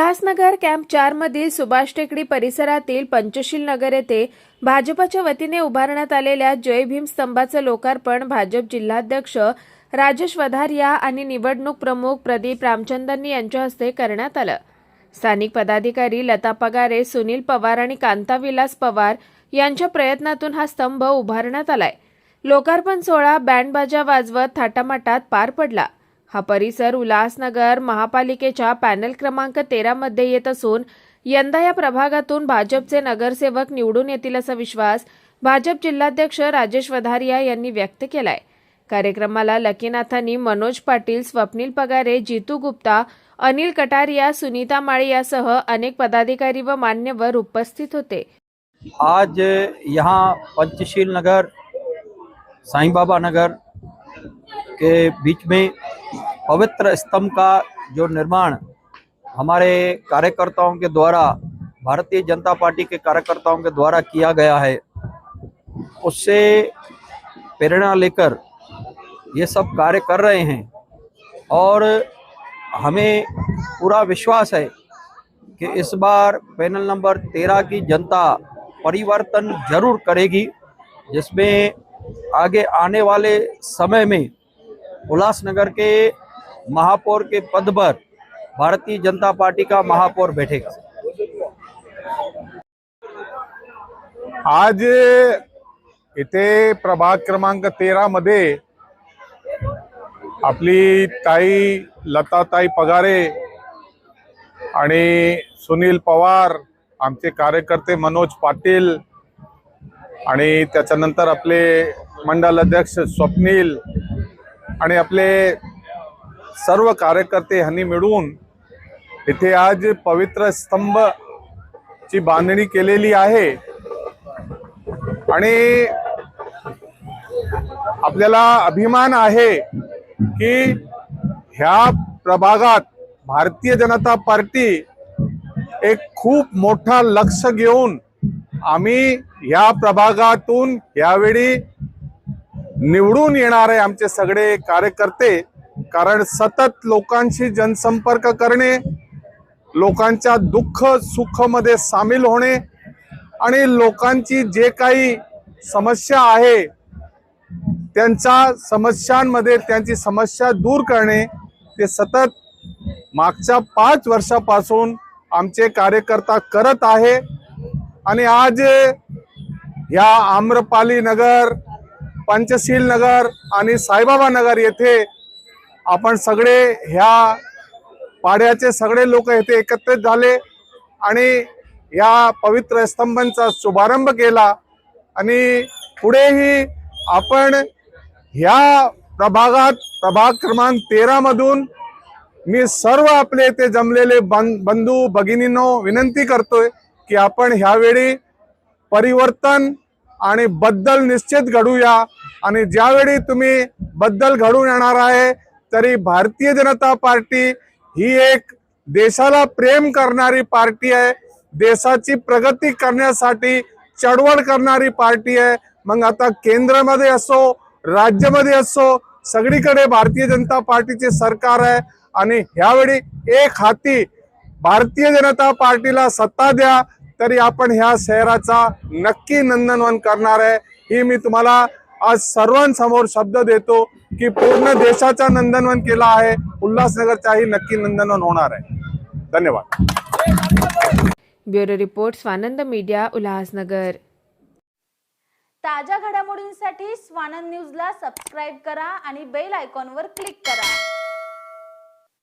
Ulhasnagar camp चारमधील Subhash टेकडी परिसरातील पंचशील नगर येथे भाजपच्या वतीने उभारण्यात आलेल्या जय भीम स्तंभाचं लोकार्पण भाजप जिल्हाध्यक्ष राजेश वधारिया आणि निवडणूक प्रमुख प्रदीप रामचंदनी यांच्या हस्ते करण्यात आलं. स्थानिक पदाधिकारी लता पगारे सुनील पवार आणि कांता विलास पवार यांच्या प्रयत्नातून हा स्तंभ उभारण्यात आलाय. लोकार्पण सोहळा बँडबाजा वाजवत थाटामाटात पार पडला. हा परिसर उल्हासनगर महापालिकेच्या पॅनल क्रमांक तेरामध्ये येत असून यंदा या प्रभागातून भाजपचे नगरसेवक निवडून येतील असा विश्वास भाजप जिल्हाध्यक्ष राजेश वधारिया यांनी व्यक्त केलाय. कार्यक्रमाला लकीनाथांनी मनोज पाटील स्वप्नील पगारे जितू गुप्ता अनिल कटारिया सुनीता माळी यासह अनेक पदाधिकारी व मान्यवर उपस्थित होते. आज यहाँ पंचशील नगर साईं बाबा नगर के बीच में पवित्र स्तंभ का जो निर्माण हमारे कार्यकर्ताओं के द्वारा, भारतीय जनता पार्टी के कार्यकर्ताओं के द्वारा किया गया है, उससे प्रेरणा लेकर ये सब कार्य कर रहे हैं। और हमें पूरा विश्वास है कि इस बार पैनल नंबर तेरह की जनता परिवर्तन ज़रूर करेगी, जिसमें आगे आने वाले समय में उल्लासनगर के महापौर के पद पर भारतीय जनता पार्टी का महापौर बैठेगा। आज इथे प्रभाग क्रमांक तेरा मध्ये आपली ताई लताताई पगारे आणि सुनील पवार आमचे कार्यकर्ते मनोज पाटील आणि त्याच्यानंतर आपले मंडल अध्यक्ष स्वप्नील आणि आपले सर्व कार्यकर्ते ह्यांनी मिळून इथे आज पवित्र स्तंभ ची बांधणी केलेली आहे. आणि आपल्याला अभिमान आहे की ह्या प्रभागात भारतीय जनता पार्टी एक खूप मोठा लक्ष घेऊन आम्ही ह्या प्रभागातून यावेळी निवडून येणारे आमचे सगळे कार्यकर्ते कारण सतत लोकांशी जनसंपर्क करणे लोकांच्या दुःख सुखमध्ये सामील होणे आणि लोकांची जे काही समस्या आहे त्यांच्या समस्यांमध्ये त्यांची समस्या दूर करणे ते सतत मागच्या पाच वर्षापासून आमचे कार्यकर्ता करत आहे. आणि आज या आम्रपाली नगर पंचशील नगर आणि साईबाबा नगर येथे आपण सगळे ह्या पाड्याचे सगळे लोक येथे एकत्रित झाले आणि या पवित्र स्तंभांचा शुभारंभ केला. आणि पुढेही आपण ह्या प्रभागात प्रभाग क्रमांक तेरामधून मी सर्व आपले ते जमलेले बंधू भगिनींनो विनंती करतोय की आपण ह्यावेळी परिवर्तन आणि बद्दल निश्चित घडूया. आणि ज्यावेळी तुम्ही बद्दल घडून येणार आहे तरी भारतीय जनता पार्टी ही एक देशाला प्रेम करणारी पार्टी आहे. देशाची प्रगती करण्यासाठी चळवळ करणारी पार्टी आहे. मग आता केंद्रामध्ये असो राज्यामध्ये असो सगळीकडे भारतीय जनता पार्टीचे सरकार आहे. आणि ह्यावेळी एक हाती भारतीय जनता पार्टीला सत्ता द्या तरी आपण ह्या शहराचा नक्की नंदनवन करणार आहे. ही मी तुम्हाला आज सर्वांसमोर शब्द देतो की पूर्ण देशाचा नंदनवन केला आहे. उल्हासनगरचाही नक्की नंदनवन होणार आहे. धन्यवाद. Bureau report Swanand media Ulhasnagar. ताज्या घडामोडींसाठी स्वानंद न्यूजला सबस्क्राईब करा आणि बेल आयकॉनवर क्लिक करा.